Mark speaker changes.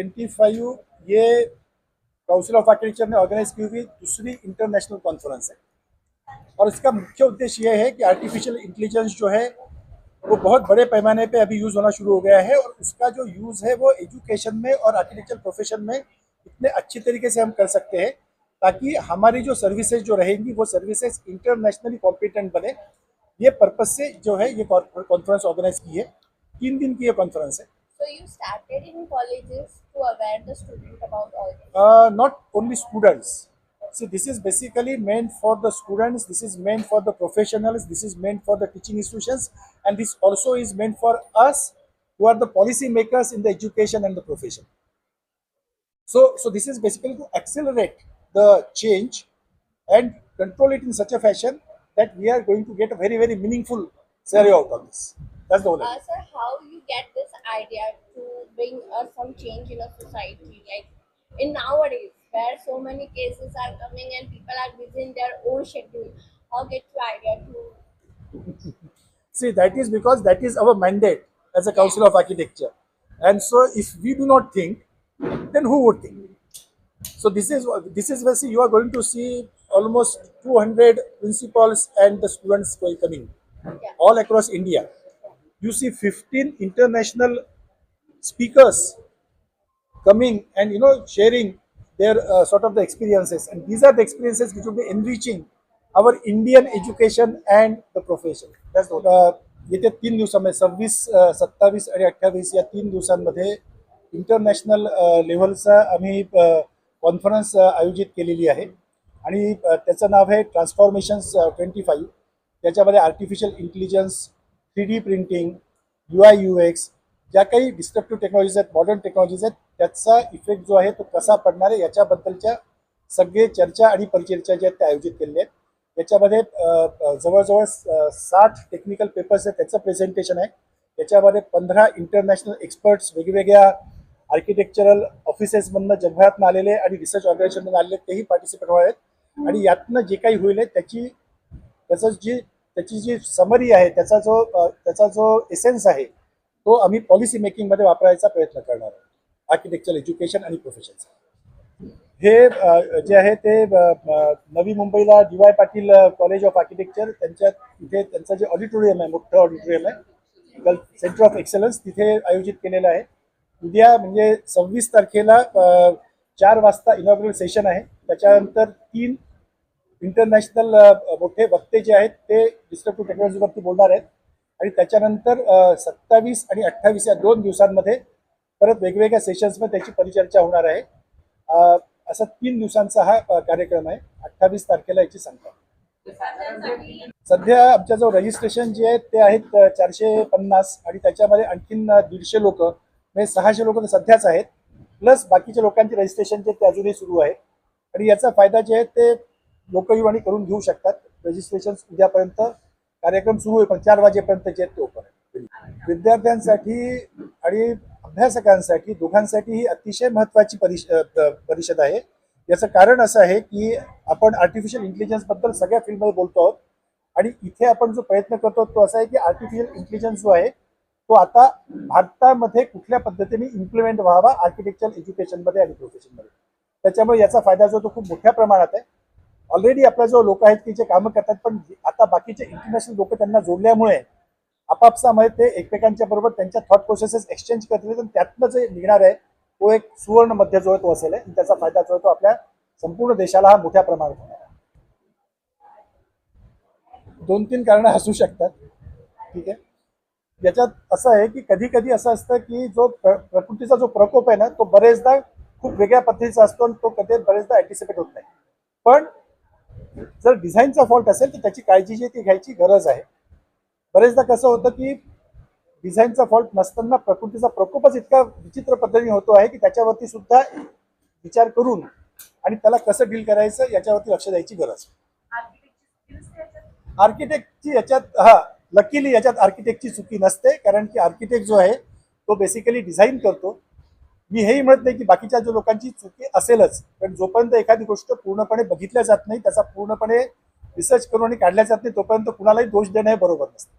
Speaker 1: Twenty five, ये council of architecture ने organise की हुई दूसरी इंटरनेशनल कॉन्फ्रेंस है। और इसका मुख्य उद्देश्य यह है कि आर्टिफिशियल इंटेलिजेंस जो है, वो बहुत बड़े पैमाने पे अभी यूज़ होना शुरू हो गया है और उसका जो यूज़ है वो एजुकेशन में और आर्किटेक्चर प्रोफेशन में इतने अच्छी तरीके से हम कर सकते हैं ताकि हमारी जो सर्विसेज़ जो रहेंगी, वो सर्विसेज़ इंटरनेशनली कॉम्पिटेंट बने। ये पर्पज से जो है ये कॉन्फ्रेंस ऑर्गेनाइज की है। तीन दिन की ये कॉन्फ्रेंस है।
Speaker 2: So you started in colleges to aware the student about all this.
Speaker 1: uh, not only students. See, this is basically meant for the students, this is meant for the professionals, this is meant for the teaching institutions, and this also is meant for us who are the policy makers in the education and the profession. So, so this is basically to accelerate the change and control it in such a fashion that we are going to get a very, very meaningful scenario out of this. That's the whole idea.
Speaker 2: Uh, sir, how get this idea to bring uh, some change in a society? Like in nowadays, where so many cases are coming and people are busy in their own schedule, how get you idea to?
Speaker 1: See, that is because that is our mandate as a Council of Architecture. And so, if we do not think, then who would think? So this is this is where see you are going to see almost 200 principals and the students coming
Speaker 2: Yeah.
Speaker 1: all across India. You see 15 international speakers coming and you know sharing their uh, sort of the experiences and these are the experiences which will be enriching our Indian education and the profession. That's what, uh, येत्या तीन दिवसामध्ये सव्वीस सत्तावीस आणि अठ्ठावीस या तीन दिवसांमध्ये इंटरनॅशनल लेव्हलचा आम्ही कॉन्फरन्स आयोजित केलेली आहे आणि त्याचं नाव आहे ट्रान्सफॉर्मेशन्स ट्वेंटी फाईव्ह त्याच्यामध्ये artificial intelligence three D printing U I U X ज्या काही डिस्ट्रक्टिव्ह टेक्नॉलॉजीज आहेत मॉडर्न टेक्नॉलॉजीज आहेत त्याचा इफेक्ट जो आहे तो कसा पडणार आहे याच्याबद्दलच्या सगळे चर्चा आणि परिचर्चा ज्या आहेत त्या आयोजित केलेल्या आहेत. याच्यामध्ये जवळजवळ साठ टेक्निकल पेपर्स आहेत त्याचं प्रेझेंटेशन आहे. त्याच्यामध्ये पंधरा इंटरनॅशनल एक्सपर्ट्स वेगवेगळ्या आर्किटेक्चरल ऑफिसेसमधनं जगभरातनं आलेले आणि रिसर्च ऑर्गनायझेशनमधून आलेले तेही पार्टिसिपेट होणार आहेत. आणि यातनं जे काही होईल आहे त्याची त्याचं जी त्याची जी समरी आहे त्याचा जो त्याचा जो एसेन्स आहे तो आम्ही पॉलिसी मेकिंगमध्ये वापरायचा प्रयत्न करणार आहोत. आर्किटेक्चर एज्युकेशन आणि प्रोफेशनचा हे जे आहे ते नवी मुंबईला D Y Patil college of architecture त्यांच्या तिथे त्यांचं जे ऑडिटोरियम आहे मोठं ऑडिटोरियम आहे सेंटर ऑफ एक्सलन्स तिथे आयोजित केलेलं आहे. उद्या म्हणजे सव्वीस तारखेला चार वाजता इनॉग्रल सेशन आहे. त्याच्यानंतर तीन इंटरनॅशनल मोठे वक्ते जे आहेत ते डिस्ट्रक्टिव्ह टेक्नॉलॉजीवरती बोलणार आहेत. आणि त्याच्यानंतर सत्तावीस आणि अठ्ठावीस या दोन दिवसांमध्ये परत वेगवेगळ्या सेशन्समध्ये त्याची परिचर्चा होणार आहे. असा तीन दिवसांचा हा कार्यक्रम आहे. अठ्ठावीस तारखेला याची सांगता सध्या आमच्या जो रजिस्ट्रेशन जे आहे ते आहेत चारशे पन्नास आणि त्याच्यामध्ये आणखीन दीडशे लोक म्हणजे सहाशे लोक तर सध्याच आहेत. प्लस बाकीच्या लोकांचे रजिस्ट्रेशन जे ते अजूनही सुरू आहे आणि याचा फायदा जे आहे ते लोकयुवानी करून घेऊ शकतात. रजिस्ट्रेशन उद्यापर्यंत कार्यक्रम सुरू आहे पण चार वाजेपर्यंत जे आहेत ते विद्यार्थ्यांसाठी आणि अभ्यासकांसाठी दोघांसाठी ही अतिशय महत्त्वाची परिष परिषद आहे. याचं कारण असं आहे की आपण आर्टिफिशियल इंटेलिजन्सबद्दल सगळ्या फील्डमध्ये बोलतो आहोत. आणि इथे आपण जो प्रयत्न करतो तो असा आहे की आर्टिफिशियल इंटेलिजन्स जो आहे तो आता भारतामध्ये कुठल्या पद्धतीने इम्प्लिमेंट व्हावा आर्किटेक्चर एज्युकेशनमध्ये आणि प्रोफेशनमध्ये त्याच्यामुळे याचा फायदा जो तो खूप मोठ्या प्रमाणात आहे. ऑलरेडी आपला जो लोक आहेत की जे कामं करतात पण आता बाकीचे इंटरनॅशनल लोक त्यांना जोडल्यामुळे आपापसामध्ये ते एकमेकांच्या बरोबर त्यांच्या थॉट प्रोसेसेस एक्सचेंज करतील आणि त्यातनं जे निघणार आहे तो एक सुवर्ण मध्य जो आहे तो असेल आहे. आणि त्याचा फायदा जो आहे तो आपल्या संपूर्ण देशाला हा मोठ्या प्रमाणात होणार आहे दोन तीन कारणं असू शकतात ठीक आहे याच्यात असं आहे की कधी कधी असं असतं की जो प्रकृतीचा जो प्रकोप आहे ना तो बरेचदा खूप वेगळ्या पद्धतीचा असतो आणि तो कधी बरेचदा अँटिसिपेट होत नाही पण जर डिझाईनचा फॉल्ट असेल तर त्याची काळजी जी आहे ती घ्यायची गरज आहे. बरेचदा कसं होतं की डिझाईनचा फॉल्ट नसताना प्रकृतीचा प्रकोपच इतका विचित्र पद्धतीने होतो आहे की त्याच्यावरती सुद्धा विचार करून आणि त्याला कसं डील करायचं याच्यावरती लक्ष द्यायची गरज. आर्किटेक्टची याच्यात हा लकीली याच्यात आर्किटेक्टची चुकी नसते कारण की आर्किटेक्ट जो आहे तो बेसिकली डिझाईन करतो. मी हेही म्हणत नाही की बाकीच्या जो लोकांची चुकी असेलच पण जोपर्यंत एखादी गोष्ट पूर्णपणे बघितल्या जात नाही त्याचा पूर्णपणे रिसर्च करून आणि काढल्या जात नाही तोपर्यंत कुणालाही दोष देणं हे बरोबर नसतं.